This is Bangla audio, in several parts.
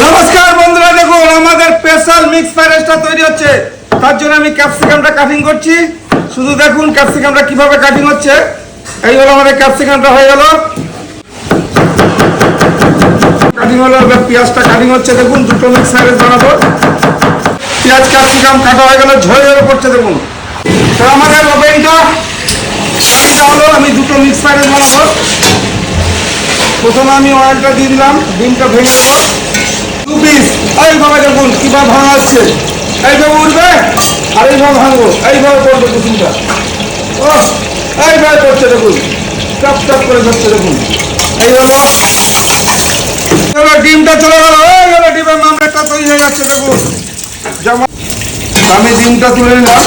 নমস্কার বন্ধুরা, দেখুন, আমাদের স্পেশাল মিক্স ফ্রাইড তৈরি হচ্ছে। তার জন্য আমি ক্যাপসিকামটা কাটিং করছি। শুধু দেখুন ক্যাপসিকামটা কীভাবে কাটিং হচ্ছে। এই হলো আমাদের ক্যাপসিকামটা হয়ে গেল। কাটিং হলো, এবার পেঁয়াজটা কাটিং হচ্ছে, দেখুন, দুটো মিক্স ফ্রাইড রাইস বানাবো। পেঁয়াজ ক্যাপসিকাম কাটা হয়ে গেল ঝরে ঝরে করছে দেখুন। তো আমাদের ওভেনটা হলো, আমি দুটো মিক্স ফ্রাইড বানাবো। প্রথমে আমি অয়েলটা দিয়ে দিলাম, ডিমটা ভেঙে দেবো দেখুন কীভাবে ভাঙা হচ্ছে এইভাবে উঠবে? আর এইভাবে ভাঙবো? এইভাবে করব কুসুমটা। ও এইভাবে করছে দেখুন। টপ টপ করে ধরছে দেখুন। এই হলো ডিমটা চলে গেল। এই হলো ডিমের মামলেটটা তৈরি হয়ে যাচ্ছে দেখুন। আমি ডিমটা তুলে নিলাম।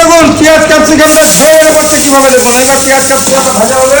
দেখুন, পেঁয়াজ ক্যাপসিকামটা ছেড়ে করছে কীভাবে? দেখুন, এবার পেঁয়াজ ক্যাপসিকামটা ভাজা হবে।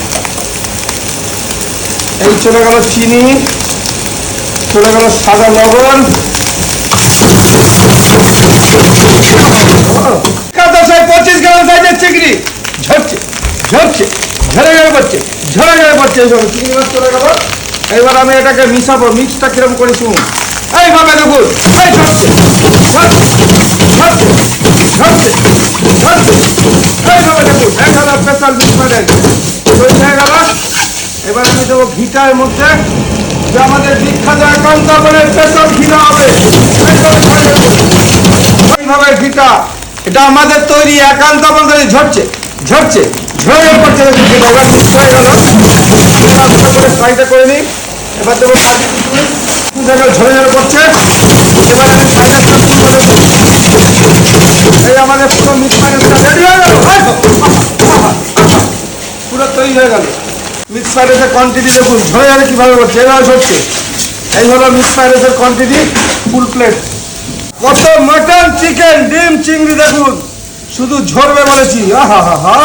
এই চলে গেল চিনি, চলে গেল সাদা লবণ। পঁচিশ ঝরে করছে ঝরে ঝরে করছে এইসব। চলে গেল। আমি এটাকে মিশাবো, মিক্সটা কিরম করে শুনুন। এইভাবে দেখুন এইভাবে দেখুন এখানে স্পেশাল মিক্স তৈরি হয়ে গেল এবার আমি দেবো ঘিটার মধ্যে, যে আমাদের বিখ্যাত একান্ত করে স্পেশাল ঘিটা হবে। এটা আমাদের তৈরি একান্ত বলতে ঝরছে ঝরছে, ঝরে পড়ছে করে নিই। এবার ঝরে ঝরে এবার আমি এই আমাদের পুরো মিক্স রেডি হয়ে। পুরো তৈরি হয়ে গেল। মিক্স রাইসের কোয়ান্টিটি দেখুন ঝরে ঝরে কীভাবে করছে এভাবে ঝরছে এই হলো mix fried quantity full plate কত মটন চিকেন ডিম, চিংড়ি দেখুন। শুধু ঝরবে বলেছি আহা হা হা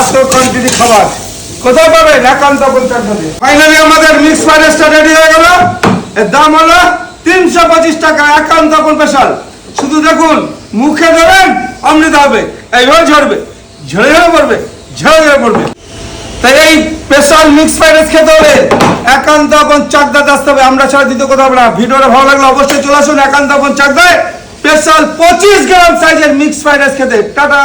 এত কোয়ান্টিটি খাবার। কোথায় পাবেন? একান্ত পঞ্চাশ ফাইনালি আমাদের মিক্স ফ্রাইড রাইসটা রেডি হয়ে গেল। এর দাম হলো তিনশো পঁচিশ টাকা, একান্ত স্পেশাল শুধু দেখুন, মুখে দেবেন, অমৃত হবে। এইভাবে ঝরবে, ঝরে ঝরে পড়বে, ঝরে ঝরে পড়বে। তাই এই স্পেশাল মিক্স ফ্রাইড রাইস খেতে হলে একান্ত আপন চাকদাতে আসতে হবে আমরা ছাড়া দিতে কোথাও হবে না। ভিডিওটা ভালো লাগলে অবশ্যই চলে আসুন। একান্ত আপন চাকদায় স্পেশাল পঁচিশ গ্রাম সাইজের মিক্স ফ্রাইড রাইস খেতে। টাটা!